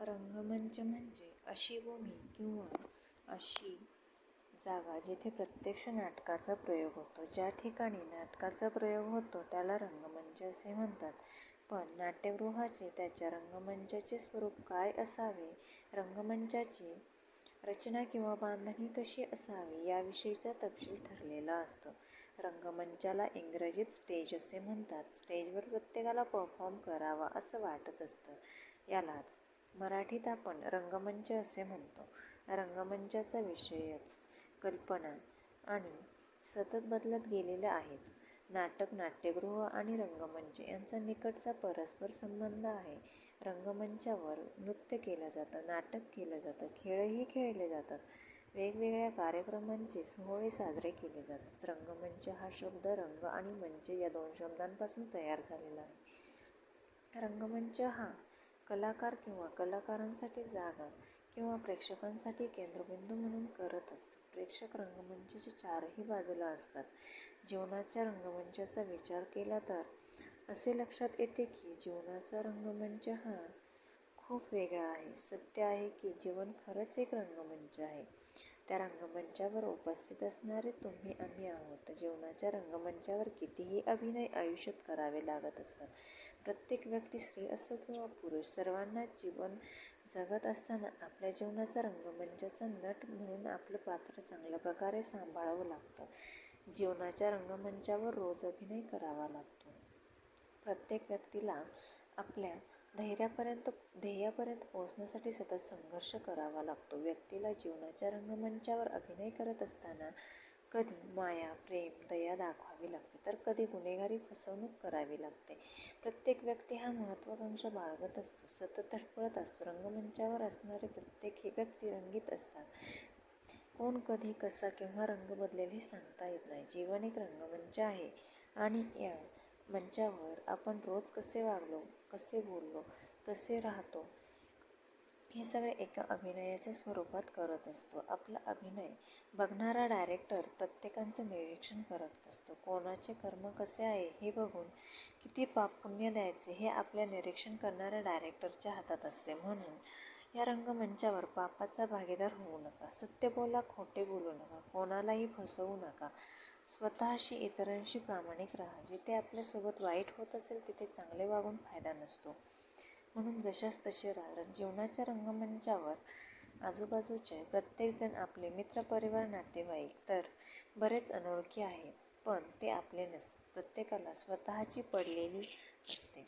रंगमंच म्हणजे अशी भूमी किंवा अशी जागा जिथे प्रत्यक्ष नाटकाचा प्रयोग होतो. ज्या ठिकाणी नाटकाचा प्रयोग होतो त्याला रंगमंच असे म्हणतात. पण नाट्यगृहाचे, त्याच्या रंगमंचाचे स्वरूप काय असावे, रंगमंचाची रचना किंवा बांधणी कशी असावी याविषयीचा तपशील ठरलेला असतो. रंगमंचाला इंग्रजीत स्टेज असे म्हणतात. स्टेजवर प्रत्येकाला परफॉर्म करावा असं वाटत असतं. यालाच मराठीत आपण रंगमंच असे म्हणतो. रंगमंचाचा विषयच, कल्पना आणि सतत बदलत गेलेल्या आहेत. नाटक, नाट्यगृह आणि रंगमंच यांचा निकटचा परस्पर संबंध आहे. रंगमंचावर नृत्य केलं जातं, नाटक केलं जातं, खेळही खेळले जातात, वेगवेगळ्या कार्यक्रमांचे सोहळे साजरे केले जातात. रंगमंच हा शब्द रंग आणि मंच या दोन शब्दांपासून तयार झालेला आहे. रंगमंच हा कलाकार किंवा कलाकारांसाठी जागा किंवा प्रेक्षकांसाठी केंद्रबिंदू म्हणून करत असतो. प्रेक्षक रंगमंचाच्या चारही बाजूला असतात. जीवनाच्या रंगमंचाचा विचार केला तर असे लक्षात येते की जीवनाचा रंगमंच हा खूप वेगळा आहे. सत्य आहे की जीवन खरंच एक रंगमंच आहे. त्या रंगमंचावर उपस्थित असणारे तुम्ही आम्ही आहोत. जीवनाच्या रंगमंचावर कितीही अभिनय आयुष्यात करावे लागत असतात. प्रत्येक व्यक्ती, स्त्री असो किंवा पुरुष, सर्वांना जीवन जगत असताना आपल्या जीवनाचा रंगमंचाचा नट म्हणून आपलं पात्र चांगल्या प्रकारे सांभाळावं लागतं. जीवनाच्या रंगमंचावर रोज अभिनय करावा लागतो. प्रत्येक व्यक्तीला आपल्या धैर्यापर्यंत ध्येयापर्यंत पोहोचण्यासाठी सतत संघर्ष करावा लागतो. व्यक्तीला जीवनाच्या रंगमंचावर अभिनय करत असताना कधी माया, प्रेम, दया दाखवावी लागते तर कधी गुन्हेगारी, फसवणूक करावी लागते. प्रत्येक व्यक्ती हा महत्त्वाकांक्षा बाळगत असतो, सतत धडपडत असतो. रंगमंचावर असणारे प्रत्येक व्यक्ती रंगीत असतात. कोण कधी, कसा, केव्हा रंग बदलेल हे सांगता येत नाही. जीवन एक रंगमंच आहे आणि या मंचावर आपण रोज कसे वागलो, कसे बोललो, कसे राहतो हे सगळे एका अभिनयाच्या स्वरूपात करत असतो. आपला अभिनय बघणारा डायरेक्टर प्रत्येकाचं निरीक्षण करत असतो. कोणाचे कर्म कसे आहे हे बघून किती पाप-पुण्य द्यायचे हे आपल्या निरीक्षण करणाऱ्या डायरेक्टरच्या हातात असते. म्हणून या रंगमंचावर पापाचा भागीदार होऊ नका. सत्य बोला, खोटे बोलू नका, कोणालाही फसवू नका. स्वतःशी, इतरांशी प्रामाणिक राहा. जिथे आपल्यासोबत वाईट होत असेल तिथे चांगले वागून फायदा नसतो. म्हणून जशास तसे राहा. जीवनाच्या रंगमंचावर आजूबाजूचे प्रत्येकजण आपले मित्र, परिवार, नातेवाईक तर बरेच अनोळखी आहेत पण ते आपले नसतात. प्रत्येकाला स्वतःची पडलेली असते.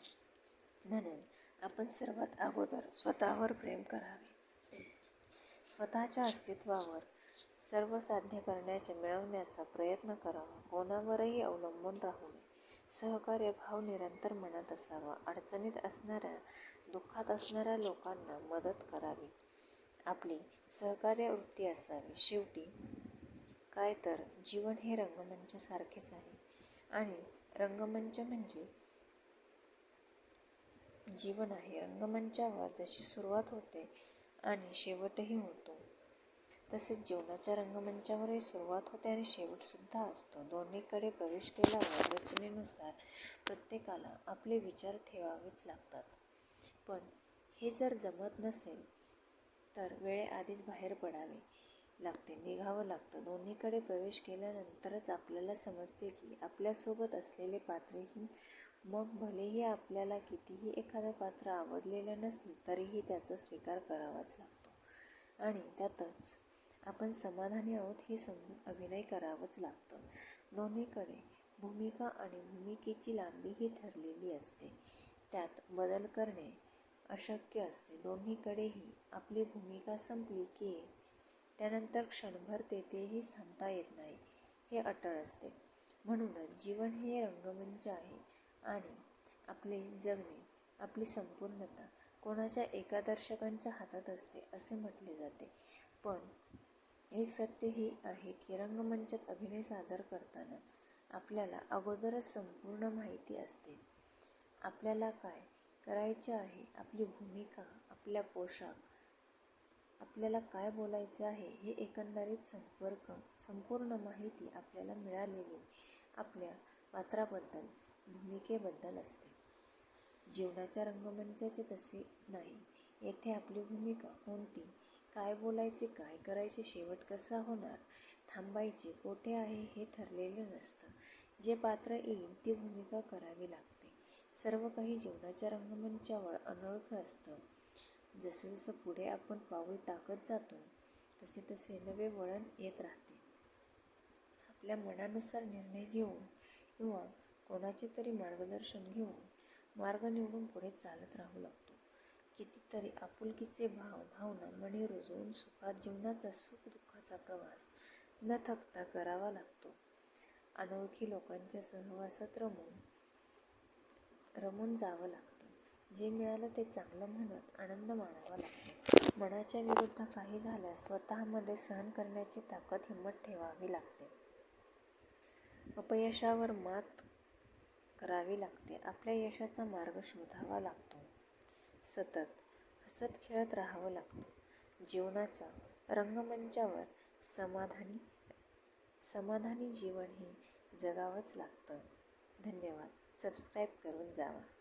म्हणून आपण सर्वात अगोदर स्वतःवर प्रेम करावे. स्वतःच्या अस्तित्वावर सर्व साध्य करण्याचे मिळवण्याचा प्रयत्न करावा. कोणावरही अवलंबून राहू नये. सहकार्य भाव निरंतर मनात असावा. अडचणीत असणाऱ्या, दुःखात असणाऱ्या लोकांना मदत करावी. आपली सहकार्य वृत्ती असावी. शेवटी काय तर जीवन हे रंगमंचासारखेच आहे आणि रंगमंच म्हणजे जीवन आहे. रंगमंचावर जशी सुरुवात होते आणि शेवटही होतो तसेच जीवनाच्या रंगमंचावरही सुरुवात होते आणि शेवटसुद्धा असतो. दोन्हीकडे प्रवेश केल्यावर रचनेनुसार प्रत्येकाला आपले विचार ठेवावेच लागतात. पण हे जर जमत नसेल तर वेळेआधीच बाहेर पडावे लागते, निघावं लागतं. दोन्हीकडे प्रवेश केल्यानंतरच आपल्याला समजते की आपल्यासोबत असलेले पात्रही मग भलेही आपल्याला कितीही एखादं पात्र आवडलेलं नसलं तरीही त्याचा स्वीकार करावाच लागतो आणि त्यातच आपण समाधानी आहोत हे समजून अभिनय करावंच लागतं. दोन्हीकडे भूमिका आणि भूमिकेची लांबी ही ठरलेली असते. त्यात बदल करणे अशक्य असते. दोन्हीकडेही आपली भूमिका संपली की त्यानंतर क्षणभर तेथेही थांबता येत नाही हे अटळ असते. म्हणूनच जीवन हे रंगमंच आहे आणि आपले जगणे, आपली संपूर्णता कोणाच्या एका दर्शकांच्या हातात असते असे म्हटले जाते. पण एक सत्य हे आहे की रंगमंचात अभिनय सादर करताना आपल्याला अगोदरच संपूर्ण माहिती असते. आपल्याला काय करायचे आहे, आपली भूमिका, आपला पोशाख, आपल्याला काय बोलायचं आहे हे एकंदरीत संपर्क संपूर्ण माहिती आपल्याला मिळालेली आपल्या पात्राबद्दल, भूमिकेबद्दल असते. जीवनाच्या रंगमंचाचे तसे नाही. येथे आपली भूमिका कोणती काय बोलायचे काय करायचे शेवट कसा होणार? थांबायचे कोठे आहे हे ठरलेले नसतं. जे पात्र येईल ती भूमिका करावी लागते. सर्व काही जीवनाच्या रंगमंचावर अनोळखं असतं. जसं जसं पुढे आपण पाऊल टाकत जातो तसे तसे नवे वळण येत राहते. आपल्या मनानुसार निर्णय घेऊन किंवा कोणाचे तरी मार्गदर्शन घेऊन मार्ग निवडून पुढे चालत राहू लागतो. कितीतरी आपुलकीचे भाव भावना मनी रुजवून सुखात जीवनाचा सुख दुःखाचा प्रवास न थकता करावा लागतो. अनोळखी लोकांच्या सहवासात रमून रमून जावं लागतं. जे मिळालं ते चांगलं म्हणत आनंद मानावा लागतो. मनाच्या विरुद्ध काही झाल्यास स्वतःमध्ये सहन करण्याची ताकद हिंमत ठेवावी लागते. अपयशावर मात करावी लागते. आपल्या यशाचा मार्ग शोधावा लागतो. सतत हसत खेळत राहावं लागतं. जीवनाच्या रंगमंचावर समाधानी समाधानी जीवन हे जगावंच लागतं. धन्यवाद. सबस्क्राईब करून जावा.